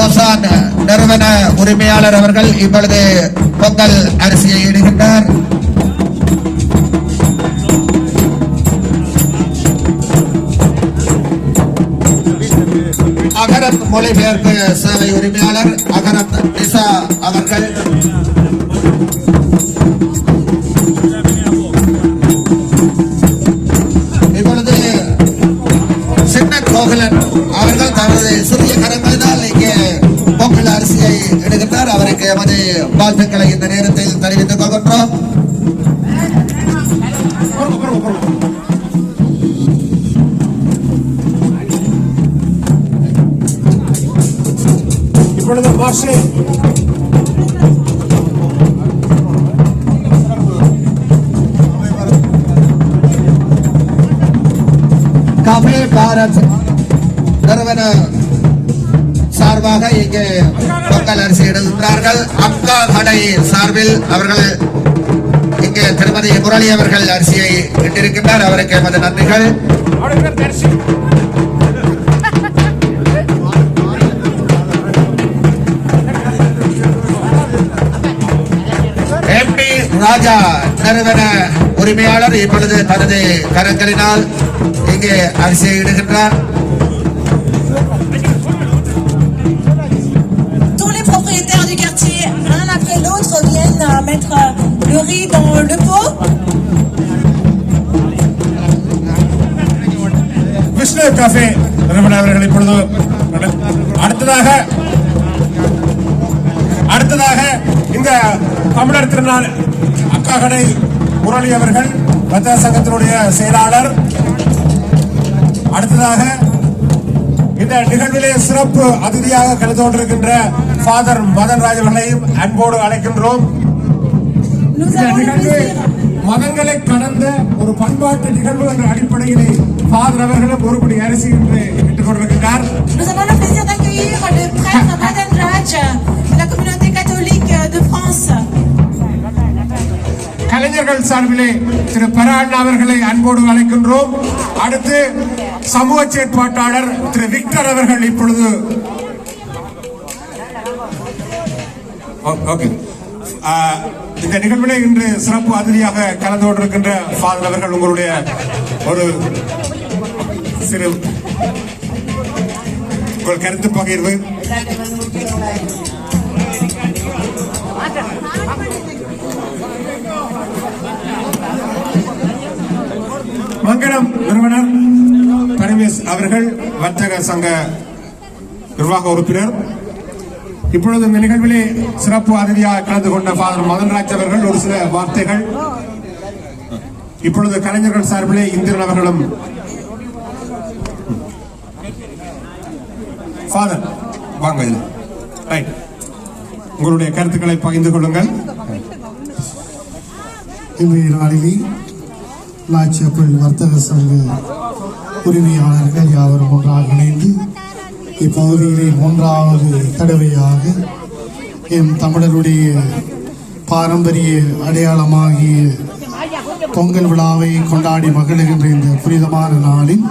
ஓசான் நிறுவன உரிமையாளர் அவர்கள் இப்பொழுது பொங்கல் அரிசியை இடுகின்றார். அகரத் மொழிபெயர்ப்பு சேவை உரிமையாளர் அகரத் நிசா அவர்கள். அவர்கள் தனது சிறிய கரங்களினால் இங்கே பொங்கல் அரிசியை எடுக்கின்றார் அவருக்கு எமது வாழ்த்துக்களை இந்த நேரத்தில் தெரிவித்துக் கொள்கின்றோம். இப்பொழுது பாரத் நிறுவன சார்பாக இங்கே பொங்கல் அரிசி எடுக்கின்றார்கள் அக்கா கடை சார்பில் அவர்கள் இங்கே திருமதி முரளி அவர்கள் அரிசியை இட்டிருக்கின்றார். அவருக்கு எமது நன்றிகள். எம்பி ராஜா நிறுவன உரிமையாளர் இப்பொழுது தனது கரங்களினால் இங்கே அரிசியை இடுகின்றார். Euh, le விஷ்ணு காஃபே நிறுவன அவர்கள் இப்பொழுது அடுத்ததாக அடுத்ததாக இந்த தமிழர் திருநாள் அக்காகடை முரளி அவர்கள் வர்த்தக சங்கத்தினுடைய செயலாளர். அடுத்ததாக இந்த நிகழ்விலே சிறப்பு அதிதியாக கலந்து கொண்டிருக்கின்ற ஃபாதர் மதன் ராஜ் அவர்களையும் அன்போடு அழைக்கின்றோம். இந்த நிகழ்வு. மதங்களை கடந்த ஒரு பண்பாட்டு நிகழ்வு என்ற அடிப்படையிலே ஃபாதர் அவர்களும் ஒருபடி அரிசி என்று விட்டுக் கொண்டிருக்கிறார். கலைஞர்கள் சார்பிலே திரு பராண்ணா அவர்களை அன்போடு அழைக்கின்றோம் அடுத்து சமூக செயற்பாட்டாளர் திரு விக்டர் அவர்கள் இப்பொழுது ஓகே இந்த நிகழ்வில் இன்று சிறப்பு அதிரியாக கலந்து கொண்டிருக்கின்ற ஃபாதர் அவர்கள் உங்களுடைய ஒரு சிறு உங்கள் கருத்து பகிர்வு. மங்களம் நிறுவனர் பரமேஷ் அவர்கள் வர்த்தக சங்க நிர்வாக உறுப்பினர். இப்பொழுது இந்த நிகழ்விலே சிறப்பு அதிதியாக கலந்து கொண்ட ஃபாதர் மதன்ராஜ் அவர்கள் ஒரு சில வார்த்தைகள். இப்பொழுது கலைஞர்கள் சார்பிலே இந்திரன் அவர்களும். ஃபாதர் வாங்க ரைட் உங்களுடைய கருத்துக்களை பகிர்ந்து கொள்ளுங்கள். இன்றைய நாளிலே லாச்சப்பல் வர்த்தக சங்க உரிமையாளர்கள் யாவரும் ஒன்றாக இணைந்து இப்பகுதியிலே மூன்றாவது தடவையாக என் தமிழருடைய பாரம்பரிய அடையாளமாகிய பொங்கல் விழாவை கொண்டாடி மகிழ்கின்ற இந்த புனிதமான நாளில்